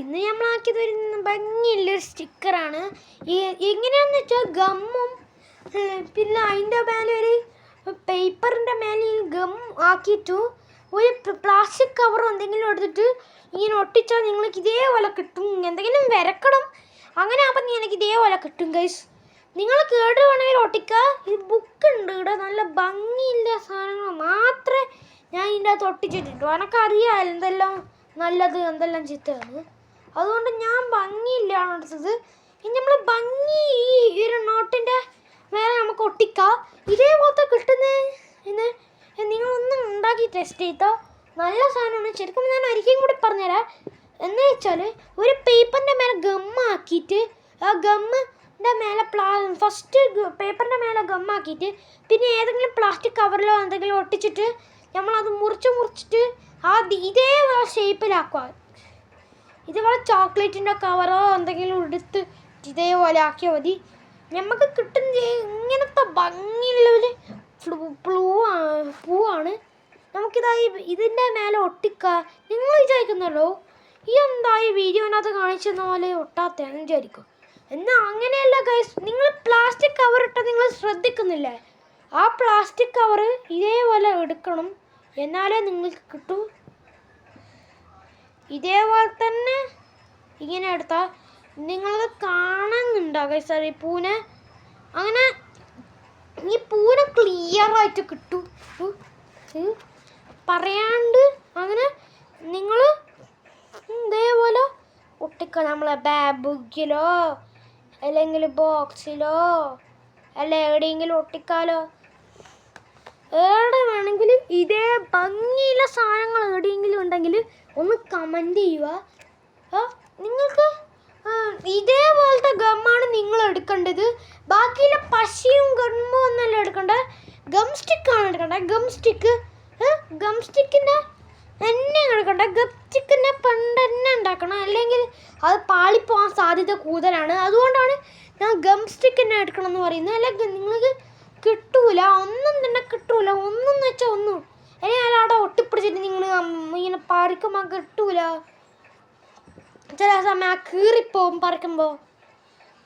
ഇന്ന് നമ്മളാക്കിയത് ഒരു ഭംഗിയുള്ളൊരു സ്റ്റിക്കറാണ്. എങ്ങനെയാണെന്ന് വെച്ചാൽ ഗമ്മും പിന്നെ അതിന്റെ മേലെ ഒരു പേപ്പറിന്റെ മേലെ ഈ ഗം ആക്കിയിട്ടു ഒരു പ്ലാസ്റ്റിക് കവർ എന്തെങ്കിലും എടുത്തിട്ട് ഇങ്ങനെ ഒട്ടിച്ചാൽ നിങ്ങൾക്ക് ഇതേപോലെ കിട്ടും. എന്തെങ്കിലും വരക്കണം. അങ്ങനെ ആകുമ്പോൾ എനിക്ക് ഇതേപോലെ കിട്ടും ഗൈസ് നിങ്ങൾ കേടുവാണെങ്കിൽ ഒട്ടിക്കുക ഈ ബുക്ക് ഉണ്ട് ഇവിടെ. നല്ല ഭംഗിയില്ല സാധനങ്ങൾ മാത്രമേ ഞാൻ ഇതിന്റെ അകത്ത് ഒട്ടിച്ചിട്ടുള്ളൂ എനിക്കറിയാം എന്തെല്ലാം നല്ലത് എന്തെല്ലാം ചീത്തയാണ് അതുകൊണ്ട് ഞാൻ ഭംഗിയില്ലാണ് എടുത്തത് ഇനി നമ്മൾ ഭംഗി ഈ ഒരു നോട്ടിന്റെ മേലെ നമുക്ക് ഒട്ടിക്കാം. ഇതേപോലത്തെ കിട്ടുന്നത് എന്ന് നിങ്ങളൊന്നും ഉണ്ടാക്കി ടെസ്റ്റ് ചെയ്തോ? നല്ല സാധനമാണ്. ശരിക്കും ഞാൻ ഒരിക്കലും കൂടി പറഞ്ഞുതരാം. എന്ന് വെച്ചാൽ ഒരു പേപ്പറിന്റെ മേലെ ഗമ്മാക്കിയിട്ട് ആ ഗമ്മിന്റെ മേലെ പ്ലാ ഫസ്റ്റ് പേപ്പറിന്റെ മേലെ ഗമ്മാക്കിയിട്ട് പിന്നെ ഏതെങ്കിലും പ്ലാസ്റ്റിക് കവറിലോ എന്തെങ്കിലും ഒട്ടിച്ചിട്ട് നമ്മളത് മുറിച്ച് മുറിച്ചിട്ട് ആ ഇതേ ഷേപ്പിലാക്കുക ഇതേപോലെ ചോക്ലേറ്റിന്റെ കവറോ എന്തെങ്കിലും എടുത്ത് ഇതേപോലെ ആക്കിയാൽ മതി. നമുക്ക് കിട്ടുന്ന ഇങ്ങനത്തെ ഭംഗിയുള്ള ഒരു ഫ്ലൂ പ്ലൂ പൂവാണ്. നമുക്കിതായി ഇതിന്റെ മേലെ ഒട്ടിക്ക. നിങ്ങൾ വിചാരിക്കുന്നല്ലോ ഈ എന്താ ഈ വീഡിയോനകത്ത് കാണിച്ചെന്ന പോലെ ഒട്ടാത്തതെന്ന് വിചാരിക്കും. എന്നാൽ അങ്ങനെയല്ല ഗൈസ് നിങ്ങൾ പ്ലാസ്റ്റിക് കവർ ഇട്ട നിങ്ങൾ ശ്രദ്ധിക്കുന്നില്ലേ? ആ പ്ലാസ്റ്റിക് കവർ ഇതേപോലെ എടുക്കണം. എന്നാലേ നിങ്ങൾക്ക് കിട്ടൂ. ഇതേപോലെ തന്നെ ഇങ്ങനെ എടുത്താൽ നിങ്ങളത് കാണുന്നുണ്ടാകും ഈ പൂനെ? അങ്ങനെ ഈ പൂനെ ക്ലിയർ ആയിട്ട് കിട്ടും. പറയാണ്ട് അങ്ങനെ നിങ്ങൾ ഇതേപോലെ ഒട്ടിക്ക നമ്മളെ ബാബുക്കിലോ അല്ലെങ്കിൽ ബോക്സിലോ അല്ല എവിടെയെങ്കിലും ഒട്ടിക്കാലോ. എവിടെ വേണമെങ്കിലും ഇതേ ഭംഗിയുള്ള സാധനങ്ങൾ എവിടെയെങ്കിലും ഉണ്ടെങ്കിൽ ഒന്ന് കമന്റ് ചെയ്യുക. നിങ്ങൾക്ക് ഇതേപോലത്തെ ഗമ്മാണ് നിങ്ങൾ എടുക്കേണ്ടത്. ബാക്കിയുള്ള പശയും ഗമ്മും ഒന്നല്ല എടുക്കേണ്ടത്. ഗം സ്റ്റിക്കാണ് എടുക്കേണ്ടത്. ഗം സ്റ്റിക്ക് ഗം സ്റ്റിക്കിന്റെ തന്നെ എടുക്കണ്ട ഗം സ്റ്റിക്കിന്റെ പണ്ട് തന്നെ ഉണ്ടാക്കണം. അല്ലെങ്കിൽ അത് പാളിപ്പോകാൻ സാധ്യത കൂടുതലാണ്. അതുകൊണ്ടാണ് ഞാൻ ഗം സ്റ്റിക്ക് തന്നെ എടുക്കണം എന്ന് പറയുന്നത്. അല്ലെങ്കിൽ നിങ്ങൾക്ക് കിട്ടൂല ഒന്നും തന്നെ കിട്ടൂല ഒന്നും വെച്ചാൽ ഒന്നും. അല്ലെങ്കിൽ അവിടെ ഒട്ടിപ്പിടിച്ചിട്ട് നിങ്ങൾ ഇങ്ങനെ പറിക്കുമ്പോൾ കിട്ടൂല. ചില സമയം ആ കീറിപ്പോവും പറിക്കുമ്പോൾ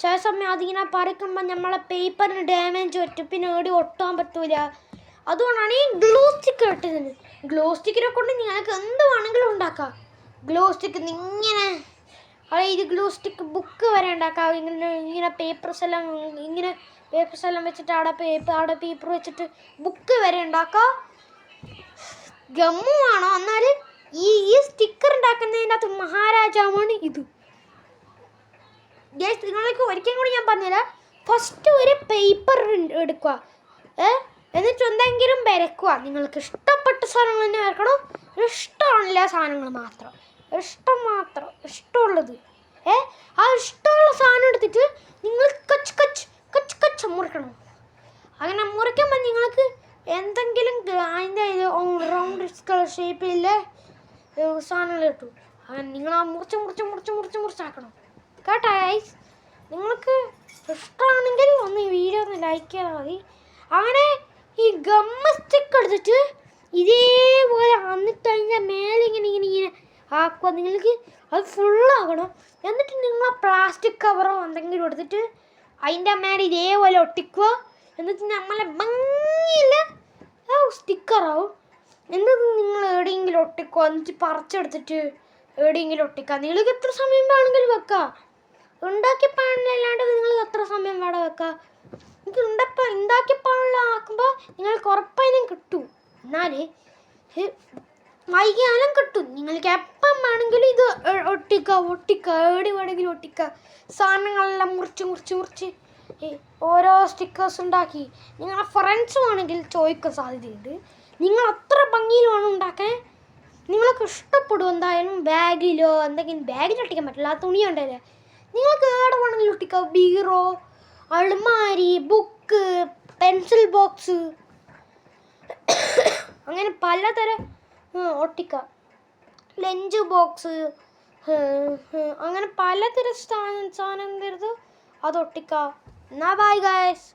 ചില സമയം അതിങ്ങനെ പറിക്കുമ്പോൾ നമ്മളെ പേപ്പറിന് ഡാമേജ് പറ്റും പിന്നെ ഏടി ഒട്ടാൻ പറ്റൂല. അതുകൊണ്ടാണ് ഈ ഗ്ലൂ സ്റ്റിക്ക് കിട്ടുന്നത് ഗ്ലൂ സ്റ്റിക്കിനെ കൊണ്ട് നിങ്ങൾക്ക് എന്ത് വേണമെങ്കിലും ഉണ്ടാക്കാം. ഗ്ലൂ സ്റ്റിക്ക് ഇങ്ങനെ അതായത് ഗ്ലൂ സ്റ്റിക്ക് ബുക്ക് വരെ ഉണ്ടാക്കാം. ഇങ്ങനെ ഇങ്ങനെ പേപ്പർസ് എല്ലാം ഇങ്ങനെ പേപ്പർസ് എല്ലാം വെച്ചിട്ട് അവിടെ പേപ്പർ അവിടെ പേപ്പർ വെച്ചിട്ട് ബുക്ക് വരെ ഉണ്ടാക്കാം. ഗമ്മു ആണോ? എന്നാൽ ഈ ഈ സ്റ്റിക്കർ ഉണ്ടാക്കുന്നതിന്റെ അകത്ത് മഹാരാജാവാണ് ഇത്. നിങ്ങൾക്ക് ഒരിക്കലും കൂടി ഞാൻ പറഞ്ഞുതരാം. ഫസ്റ്റ് ഒരു പേപ്പർ എടുക്കുക. എന്നിട്ട് എന്തെങ്കിലും വരക്കുക നിങ്ങൾക്ക് ഇഷ്ടപ്പെട്ട സാധനങ്ങൾ തന്നെ വരക്കണം ഇഷ്ടമുള്ള സാധനങ്ങൾ മാത്രം. ഇഷ്ടം മാത്രം. ഇഷ്ടമുള്ളത്. ഏ? ആ ഇഷ്ടമുള്ള സാധനം എടുത്തിട്ട് നിങ്ങൾ കച്ച് കച്ച് കച്ച് മുറിക്കണം. അങ്ങനെ മുറിക്കുമ്പോൾ നിങ്ങൾക്ക് എന്തെങ്കിലും അതിന്റെ റൗണ്ട് ഷേപ്പിലെ സാധനങ്ങൾ കിട്ടും. അങ്ങനെ നിങ്ങൾ ആ മുറിച്ച് മുറിച്ച് മുറിച്ച് മുറിച്ച് മുറിച്ചാക്കണം. കേട്ടോ ഐസ് നിങ്ങൾക്ക് ഇഷ്ടമാണെങ്കിൽ ഒന്ന് ഈ വീഡിയോ ഒന്ന് ലൈക്ക് ചെയ്താൽ മതി. അങ്ങനെ ഈ ഗമ്മ സ്റ്റിക്ക് എടുത്തിട്ട് ഇതേപോലെ അന്നിട്ട് അതിന്റെ മേലെ ഇങ്ങനെ ഇങ്ങനെ ഇങ്ങനെ ആക്കുക നിങ്ങൾക്ക് അത് ഫുള്ളാകണം എന്നിട്ട് നിങ്ങൾ പ്ലാസ്റ്റിക് കവറോ എന്തെങ്കിലും എടുത്തിട്ട് അതിന്റെ അമ്മ ഇതേപോലെ ഒട്ടിക്കുക. എന്നിട്ട് നമ്മളെ ഭംഗിയില്ല സ്റ്റിക്കറാവും എന്നിട്ട് നിങ്ങൾ എവിടെയെങ്കിലും ഒട്ടിക്കുക. എന്നിട്ട് പറിച്ചെടുത്തിട്ട് എവിടെയെങ്കിലും ഒട്ടിക്കുക. നിങ്ങൾക്ക് എത്ര സമയം വേണമെങ്കിലും വെക്കുക ഉണ്ടാക്കിയ പാനിലല്ലാണ്ട് നിങ്ങൾ എത്ര സമയം വേണം വെക്കുക നിങ്ങൾക്ക് ഉണ്ടപ്പ ഉണ്ടാക്കിയ ആക്കുമ്പോൾ നിങ്ങൾക്ക് ഉറപ്പായും കിട്ടും. എന്നാൽ വൈകിയാലും കിട്ടും. നിങ്ങൾക്ക് എപ്പം വേണമെങ്കിലും ഇത് ഒട്ടിക്കുക ഒട്ടിക്കുക എവിടെ വേണമെങ്കിലും ഒട്ടിക്ക. സാധനങ്ങളെല്ലാം മുറിച്ച് മുറിച്ച് മുറിച്ച്. ഓരോ സ്റ്റിക്കേഴ്സ് ഉണ്ടാക്കി. നിങ്ങളുടെ ഫ്രണ്ട്സ് വേണമെങ്കിൽ ചോദിക്കാൻ സാധ്യതയുണ്ട്. നിങ്ങൾ അത്ര ഭംഗിയിൽ വേണം ഉണ്ടാക്കാൻ. നിങ്ങൾക്ക് ഇഷ്ടപ്പെടും എന്തായാലും ബാഗിലോ എന്തെങ്കിലും ബാഗിൽ ഒട്ടിക്കാൻ പറ്റില്ല ആ തുണി ഉണ്ടല്ലേ. നിങ്ങൾക്ക് ഏടെ വേണമെങ്കിലും ഒട്ടിക്കാം. ബീറോ അൾമാരി ബുക്ക് പെൻസിൽ ബോക്സ് അങ്ങനെ പലതരം ഒട്ടിക്ക. ലഞ്ച് ബോക്സ് അങ്ങനെ പലതരം സാധനം തരുത് അത് ഒട്ടിക്കാം ബൈ ഗായ്സ്